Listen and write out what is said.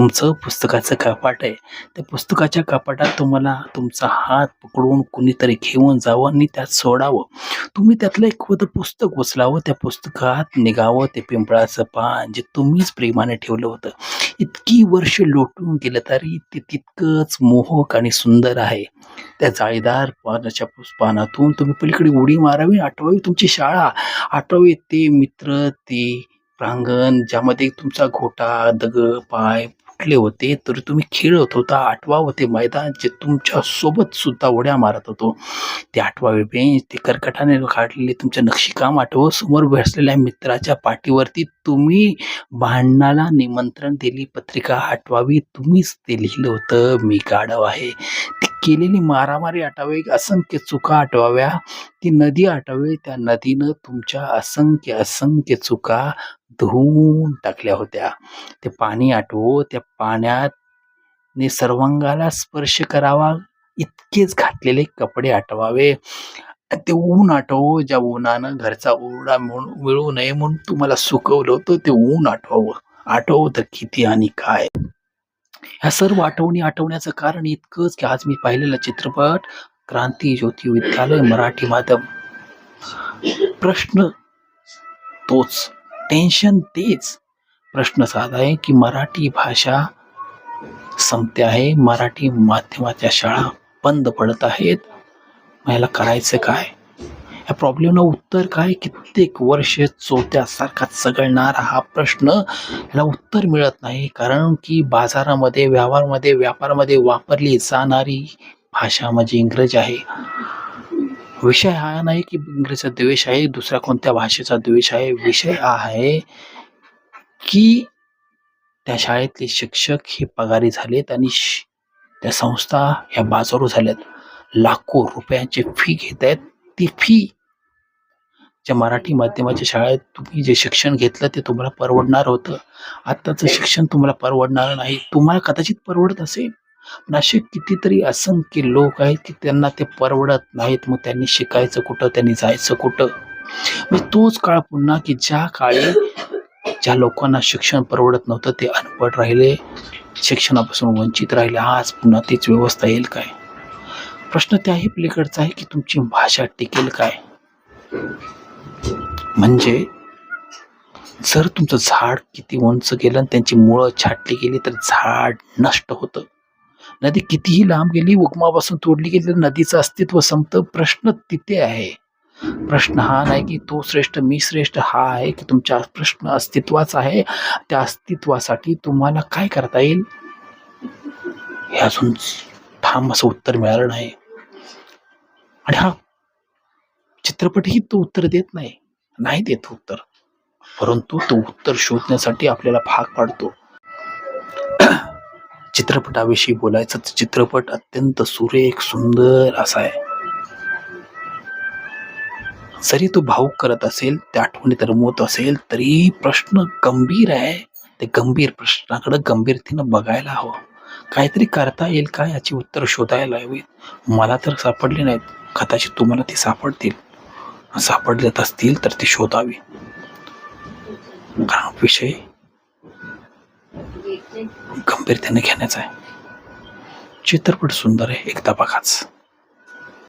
तुमचं पुस्तकाचं कपाट आहे. त्या पुस्तकाच्या कपाटात तुम्हाला तुमचा हात पकडून कुणीतरी घेऊन जावं आणि त्यात सोडावं. तुम्ही त्यातलं एखादं पुस्तक उचलावं त्या पुस्तकात निघावं ते पिंपळाचं पान जे तुम्हीच प्रेमाने ठेवलं होतं. इतकी वर्ष लोटून गेलं तरी ते तितकंच मोहक आणि सुंदर आहे. त्या जाळीदार पानाच्या पुष्पानातून तुम्ही पलीकडे उडी मारावी आठवावी तुमची शाळा आठवावी ते मित्र ते प्रांगण ज्यामध्ये तुमचा घोटा दग पाय फुटले होते तर तुम्ही खेळत होता. आठवा होते मैदान जे तुमच्यासोबत सुद्धा उड्या मारत होतो. ते आठवावे बेंच ते कर्कटाने काढलेले तुमचं नक्षीकाम आठवं समोर बसलेल्या मित्राच्या पाठीवरती तुम्ही भांडणाला निमंत्रण दिली. पत्रिका आठवावी तुम्हीच ते लिहिलं होतं. मी गाढव आहे. ती केलेली मारामारी आठवावी असंख्य चुका आठवाव्या. ती नदी आठवावी त्या नदीनं तुमच्या असंख्य असंख्य चुका धुवून टाकल्या होत्या. ते पाणी आठवो त्या पाण्यात ने सर्वांगाला स्पर्श करावा इतकेच घातलेले कपडे आठवावे. ते ऊन आठवो ज्या उन्हानं घरचा ओरडा म्हणून मिळू नये म्हणून तुम्हाला सुकवलं होतं ते ऊन आठवावं. आठवतं तर किती आणि काय. ह्या सर्व आठवणी आठवण्याचं कारण इतकंच की आज मी पाहिलेला चित्रपट क्रांती ज्योती विद्यालय मराठी माध्यम. प्रश्न तोच टेन्शन तेच. प्रश्न साधा आहे की मराठी भाषा संपते आहे मराठी माध्यमाच्या शाळा बंद पडत आहेत. मला करायचं काय? या प्रॉब्लेमला उत्तर काय? कित्येक वर्ष चोत्यासारखा चघळणारा हा प्रश्न याला उत्तर मिळत नाही. कारण की बाजारामध्ये व्यवहारमध्ये व्यापारामध्ये वापरली जाणारी भाषा म्हणजे इंग्रजी आहे. विषय हा नाही की इंग्रजीचा द्वेष आहे दुसऱ्या कोणत्या भाषेचा द्वेष आहे? विषय हा आहे की त्या शाळेतले शिक्षक हे पगारी झालेत आणि श- त्या संस्था ह्या बाजारू झाल्यात. लाखो रुपयांची फी घेत आहेत ती फी ज्या मराठी माध्यमाच्या शाळेत तुम्ही जे शिक्षण घेतलं ते तुम्हाला परवडणार होतं. आत्ताचं शिक्षण तुम्हाला परवडणार नाही. तुम्हाला कदाचित परवडत असेल. पण असे कितीतरी असंख्य लोक आहेत की त्यांना ते परवडत नाहीत. मग त्यांनी शिकायचं कुठं? त्यांनी जायचं कुठं? म्हणजे तोच काळ पुन्हा की ज्या काळी ज्या लोकांना शिक्षण परवडत नव्हतं ते अनपढ राहिले. शिक्षणापासून वंचित राहिले. आज पुन्हा तीच व्यवस्था येईल काय? प्रश्न त्याही पलीकडचा आहे की तुमची भाषा टिकेल काय? म्हणजे जर तुमचं झाड किती उंच गेलं आणि त्यांची मुळं छाटली गेली तर झाड नष्ट होतं. नदी कितीही लांब गेली उगमापासून तोडली गेली तर नदीचं अस्तित्व संपतं. प्रश्न तिथे आहे. प्रश्न हा नाही की तो श्रेष्ठ मी श्रेष्ठ हा आहे की तुमच्या प्रश्न अस्तित्वाचा आहे. त्या अस्तित्वासाठी तुम्हाला काय करता येईल? हे अजून ठाम असं उत्तर मिळालं नाही. आणि हा चित्रपटही तो उत्तर देत नाही. नाही देत उत्तर. परंतु तो उत्तर शोधण्यासाठी आपल्याला भाग पाडतो. चित्रपटाविषयी बोलायचं चित्रपट अत्यंत सुरेख सुंदर असा आहे. जरी तो भाऊक करत असेल त्या आठवणीत रमवत असेल तरी प्रश्न गंभीर आहे. ते गंभीर प्रश्नाकडे गंभीरतेनं बघायला हवं. काहीतरी करता येईल का याची उत्तर शोधायला हवीत. मला तर सापडली नाहीत. कदाचित तुम्हाला ती सापडतील. सापडल्यात असतील तर ती शोधावी. कारण विषय गंभीरतेने घेण्याचा आहे. चित्रपट सुंदर आहे. एकदा बघाच